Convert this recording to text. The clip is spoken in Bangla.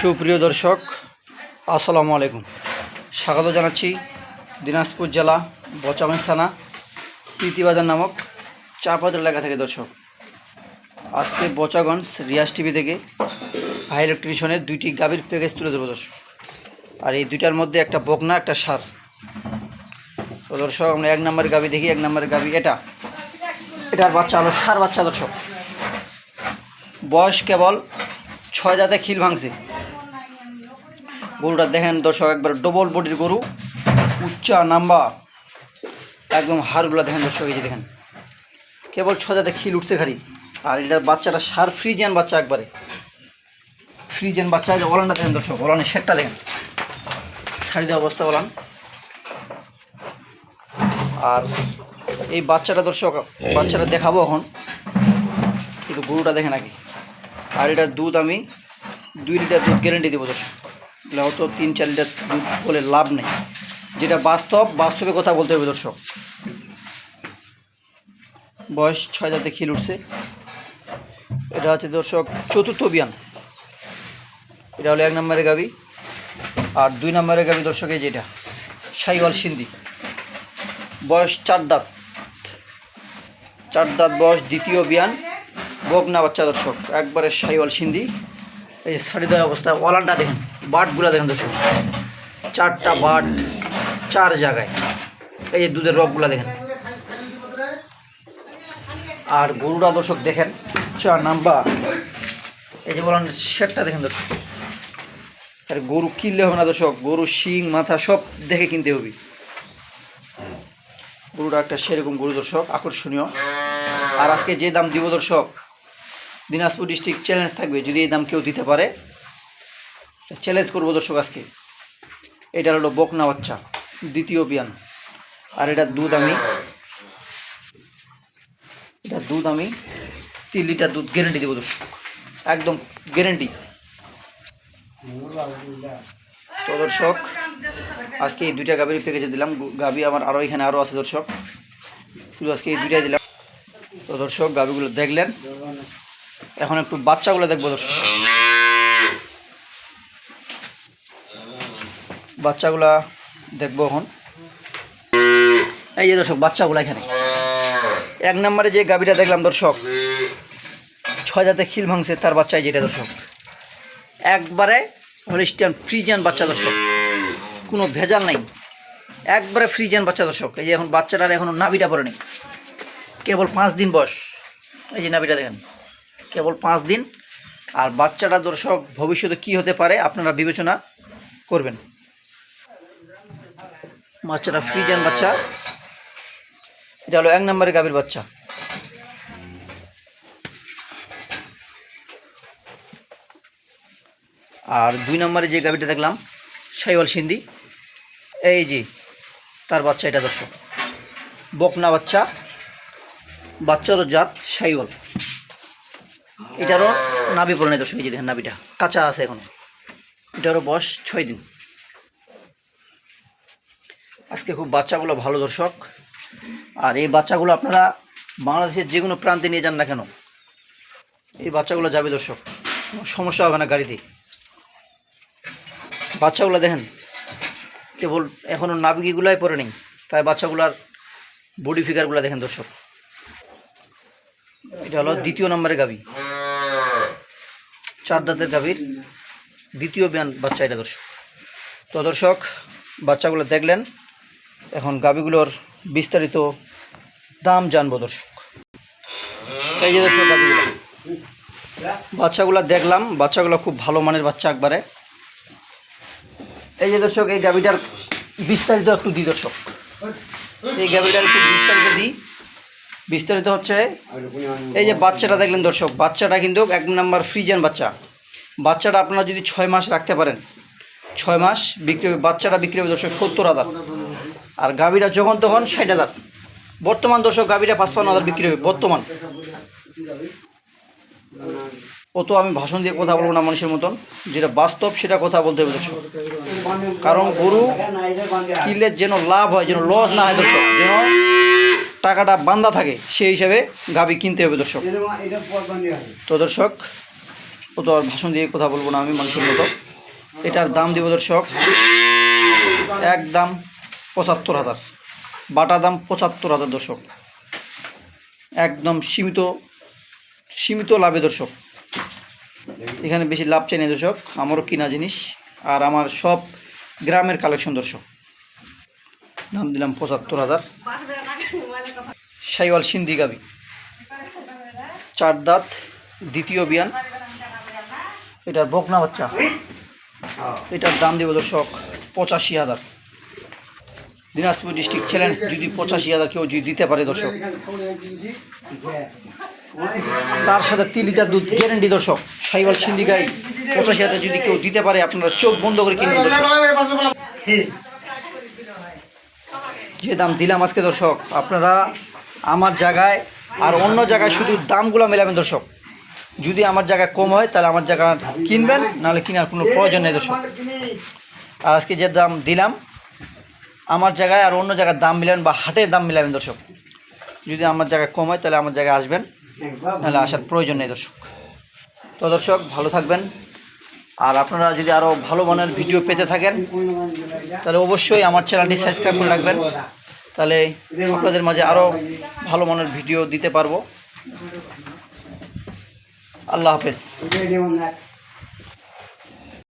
সুপ্রিয় দর্শক, আসসালামু আলাইকুম। স্বাগত জানাচ্ছি দিনাজপুর জেলা বচাগঞ্জ থানা প্রীতিবাজার নামক চাপাজার এলাকা থেকে দর্শক। আজকে বচাগঞ্জ রিয়াজ টিভি থেকে হাই ইলেকট্রিশিয়ানের দুইটি গাভীর প্যাকেজ তুলে দেবো দর্শক। আর এই দুইটার মধ্যে একটা বকনা, একটা সার। তো দর্শক, আমরা এক নম্বরের গাভী দেখি, এক নম্বরের গাভী এটা। এটার বাচ্চা হলো সার বাচ্চা দর্শক। বয়স কেবল ছয় দাঁতে খিল ভাঙছে। গরুটা দেখেন দর্শক, একবার ডবল বডির গরু, উচ্চা নাম্বা একদম হাড়গুলো দেখেন দর্শক, এই যে দেখেন। কেবল ছজাতে খিল উঠছে খালি। আর এটার বাচ্চাটা সার ফ্রিজিয়ান বাচ্চা একবারে। ফ্রিজিয়ান বাচ্চা যে ওলানটা দেখেন দর্শক, ওলানের শেটটা দেখেন। দেওয়া অবস্থা ওলান। আর এই বাচ্চাটা দর্শক, বাচ্চাটা দেখাবো এখন। কিন্তু গরুটা দেখেন আগে। আর এটার দুধ আমি দুই লিটার দুধ গ্যারেন্টি দেবো দর্শক। হয়তো তিন চার লিটার দুধ বলে লাভ নেই। যেটা বাস্তব, বাস্তবে কথা বলতে হবে দর্শক। বয়স ছয় জাতে খিল উঠছে এটা হচ্ছে দর্শক চতুর্থ বিয়ান এটা হলো এক নম্বরের গাবি। আর দুই নম্বরের গাবি দর্শকে যেটা সাইওয়াল সিন্ধি। বয়স চার দাঁত। চার দাঁত বয়স দ্বিতীয় বিয়ান বগনা বাচ্চা দর্শক, একবারে সাইওয়াল সিন্ধি। এই শাড়ি দেওয়া অবস্থা ওলানটা দেখেন। বাটগুলো দেখেন দর্শক। চারটা বাট, চার জায়গায়। এই যে দুধের রকগুলো দেখেন। আর গরুরা দর্শক দেখেন, চার নাম্বার। এই যে বলেন শেটটা দেখেন দর্শক। আর গরু কিনলে হবে না দর্শক, গরু, শিং, মাথা সব দেখে কিনতে হবে। গরুটা একটা সেরকম গরু দর্শক, আকর্ষণীয়। আর আজকে যে দাম দিব দর্শক, দিনাজপুর ডিস্ট্রিক্ট চ্যালেঞ্জ থাকবে, যদি এই দাম কেউ দিতে পারে। চ্যালেঞ্জ করব দর্শক আজকে। এটা হলো বকনা বাচ্চা, দ্বিতীয় বিয়ান। আর এটা দুধ আমি, এটা দুধ আমি তিন লিটার দুধ গ্যারেন্টি দেবো দর্শক। একদম গ্যারেন্টি তো দর্শক, আজকে এই দুইটা গাভীর প্যাকেজে দিলাম। গাভী আমার আরও এখানে আরও আছে দর্শক। শুধু আজকে এই দুইটাই দিলাম। তো দর্শক, গাভীগুলো দেখলেন। এখন একটু বাচ্চাগুলো দেখব দর্শক। বাচ্চাগুলা দেখব এখন। এই যে দর্শক, বাচ্চাগুলো এখানে। এক নম্বরে যে গাভীটা দেখলাম দর্শক, ছয় জাতে খিল ভাঙছে তার বাচ্চাই যেটা দর্শক। একবারে হলিস্টিয়ান ফ্রিজিয়ান বাচ্চা দর্শক, কোনো ভেজাল নাই। একবারে ফ্রিজিয়ান বাচ্চা দর্শক, এই যে এখন বাচ্চাটার এখনও নাভিটা পড়েনি। কেবল পাঁচ দিন বয়স। এই যে নাভিটা দেখেন, কেবল পাঁচ দিন। আর বাচ্চাটা দর্শক ভবিষ্যতে কি হতে পারে আপনারা বিবেচনা করবেন। বাচ্চাটা ফ্রিজিয়ান বাচ্চা। এটা হলো এক নম্বরের গাভীর বাচ্চা। আর দুই নম্বরে যে গাভীটা দেখলাম, সাইওয়াল সিন্ধি। এই যে, তার বাচ্চা এটা দর্শক। বকনা বাচ্চা। বাচ্চারও জাত সাইওয়াল। এটারও নাভি পড়ে নেই দর্শক এই যে দেখেন নাভিটা। কাঁচা আছে এখন। এটারও বয়স ছয় দিন। আজকে খুব বাচ্চাগুলো ভালো দর্শক। আর এই বাচ্চাগুলো আপনারা বাংলাদেশের যে কোনো প্রান্তে নিয়ে যান না কেন, এই বাচ্চাগুলো যাবে দর্শক। কোনো সমস্যা হবে না গাড়িতে। বাচ্চাগুলো দেখেন, কেবল এখনও নাবিকিগুলাই পরে নেই, তাই বাচ্চাগুলার বডি ফিগারগুলো দেখেন দর্শক। এটা হলো দ্বিতীয় নম্বরের গাভী। চার দাঁতের গাভীর দ্বিতীয় বিয়ান বাচ্চা এটা দর্শক। তো দর্শক, বাচ্চাগুলো দেখলেন এখন গাভীগুলোর বিস্তারিত দাম জানব, দর্শক। এই যে দর্শক বাচ্চাগুলো দেখলাম, বাচ্চাগুলো খুব ভালো মানের বাচ্চা একবারে। এই যে দর্শক, এই গাভীটার বিস্তারিত একটু দিই, দর্শক। এই গাভীটার একটু বিস্তারিত দিই। বিস্তারিত হচ্ছে, এই যে বাচ্চাটা দেখলেন, দর্শক, বাচ্চাটা কিন্তু এক নাম্বার ফ্রিজিয়ান বাচ্চা। বাচ্চাটা আপনারা যদি ছয় মাস রাখতে পারেন, ছয় মাস বিক্রি বাচ্চাটা বিক্রি হবে, দর্শক, সত্তর হাজার। আর গাভীরা যখন তখন ষাট হাজার। বর্তমান দর্শক গাভীরা পাঁচপান্ন হাজার বিক্রি হবে, বর্তমান। অত আমি ভাষণ দিয়ে কথা বলব না মানুষের মতন, যেটা বাস্তব সেটা কথা বলতে হবে দর্শক। কারণ গরু কিনলে যেন লাভ হয়, যেন লস না হয় দর্শক, যেন টাকাটা বান্ধা থাকে, সেই হিসাবে গাবি কিনতে হবে দর্শক। তো দর্শক অত আর ভাষণ দিয়ে কথা বলব না আমি মানুষের মতো। এটার দাম দিব দর্শক, একদম পঁচাত্তর হাজার। বাটা দাম পঁচাত্তর হাজার দর্শক। একদম সীমিত সীমিত লাভে দর্শক। এখানে বেশি লাভ চাই না দর্শক, আমারও কিনা জিনিস আর আমার সব গ্রামের কালেকশন দর্শক। দাম দিলাম পঁচাত্তর হাজার। সাইওয়াল সিন্ধি গাবি। চার দাঁত, দ্বিতীয় বিয়ান। এটার বকনা বাচ্চা। এটার দাম দেব দর্শক পঁচাশি হাজার। দিনাজপুর ডিস্ট্রিক্ট চ্যালেঞ্জ যদি পঁচাশি হাজার কেউ যদি দিতে পারে দর্শক। তার সাথে তিন লিটার দুধ গ্যারেন্টি দর্শক। সাইওয়াল সিন্ধি গাই পঁচাশি হাজার যদি কেউ দিতে পারে, আপনারা চোখ বন্ধ করে কিনবেন দর্শক। যে দাম দিলাম আজকে দর্শক, আপনারা আমার জায়গায় আর অন্য জায়গায় শুধু দামগুলো মেলাবেন দর্শক। যদি আমার জায়গায় কম হয়, তাহলে আমার জায়গা কিনবেন, নাহলে কেনার কোনো প্রয়োজন নেই দর্শক। আর আজকে যে দাম দিলাম আমার জায়গায় আর অন্য জায়গায় দাম মিলাবেন বা হাটে দাম মিলাবেন, দর্শক। যদি আমার জায়গায় কম হয়, তাহলে আমার জায়গায় আসবেন। তাহলে আসার প্রয়োজন নেই, দর্শক। তো দর্শক, ভালো থাকবেন। আর আপনারা যদি আরও ভালো মানের ভিডিও পেতে থাকেন, তাহলে অবশ্যই আমার চ্যানেলটি সাবস্ক্রাইব করে রাখবেন। তাহলে আপনাদের মাঝে আরও ভালো মানের ভিডিও দিতে পারব। আল্লাহ হাফেজ।